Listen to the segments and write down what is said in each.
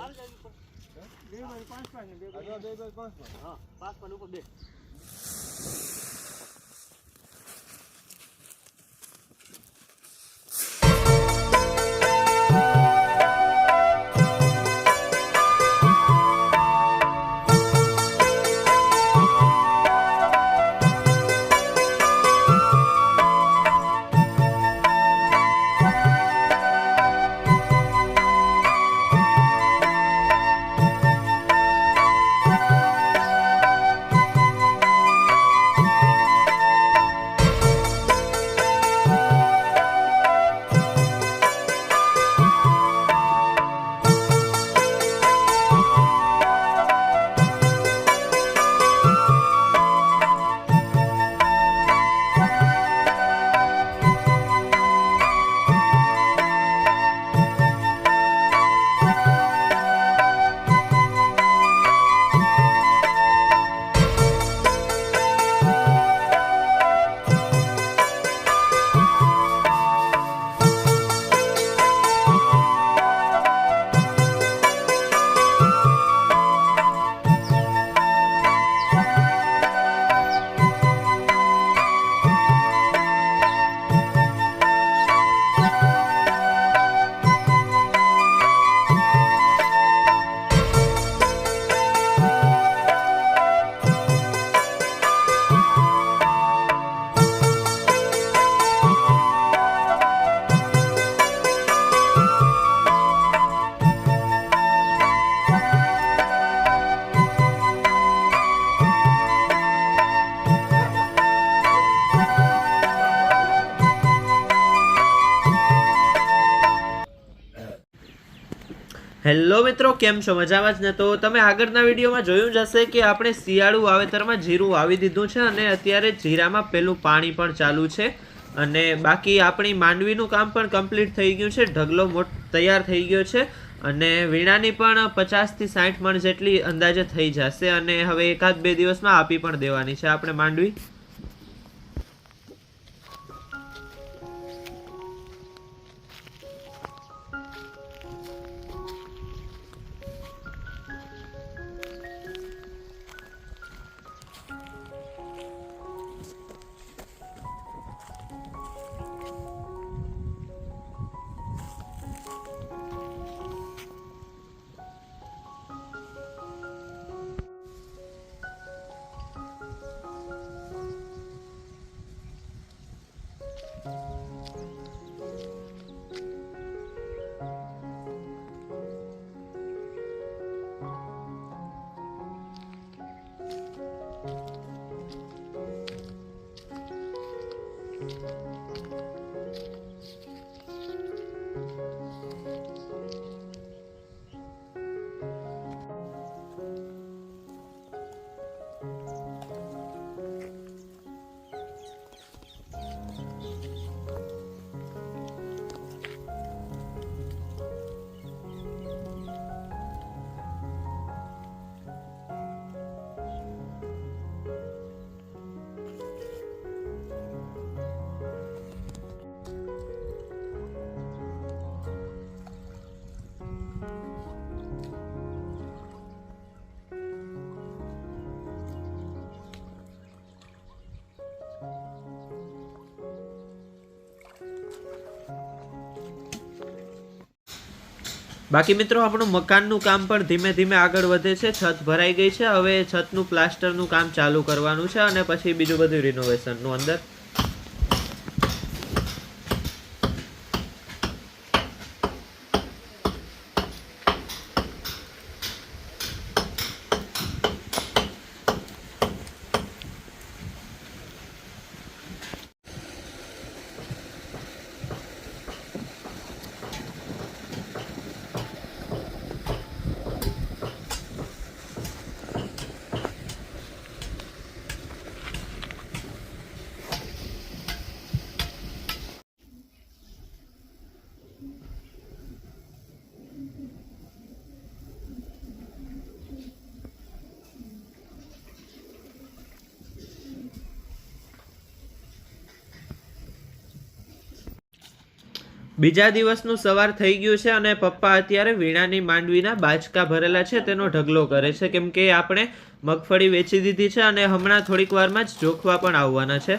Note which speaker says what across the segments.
Speaker 1: બે બાય પાંચ પાંચ બે
Speaker 2: બાય પાંચમાં. હા પાંચ પણ ઉપર બે
Speaker 3: હેલો મિત્રો, કેમ છો? મજામાં જ ને? તો તમે આગળના વિડીયોમાં જોયું જ હશે કે આપણે શિયાળુ વાવેતરમાં જીરું વાવી દીધું છે અને અત્યારે જીરામાં પેલું પાણી પણ ચાલુ છે અને બાકી આપણી માંડવીનું કામ પણ કમ્પ્લીટ થઈ ગયું છે, ઢગલો મોટ તૈયાર થઈ ગયો છે અને વીણાની પણ પચાસથી સાઠ મણ જેટલી અંદાજે થઈ જશે અને હવે એકાદ બે દિવસમાં આપી પણ દેવાની છે આપણે માંડવી. બાકી મિત્રો, આપણું મકાનનું કામ પણ ધીમે ધીમે આગળ વધે છે. છત ભરાઈ ગઈ છે. હવે છતનું પ્લાસ્ટરનું કામ ચાલુ કરવાનું છે અને પછી બીજું બધું રિનોવેશનનું અંદર. બીજા દિવસનું સવાર થઈ ગયું છે અને પપ્પા અત્યારે વીણાની માંડવીના બાચકા ભરેલા છે, તેનો ઢગલો કરે છે, કેમ કે આપણે મગફળી વેચી દીધી છે અને હમણાં થોડીક વારમાં જ જોખવા પણ આવવાના છે.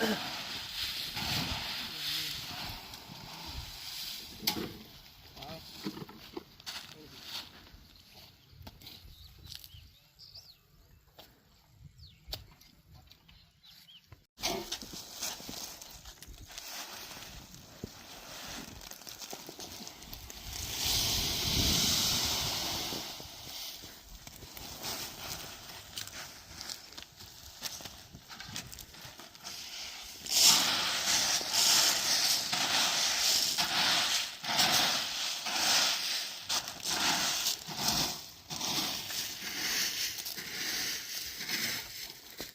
Speaker 1: Ugh.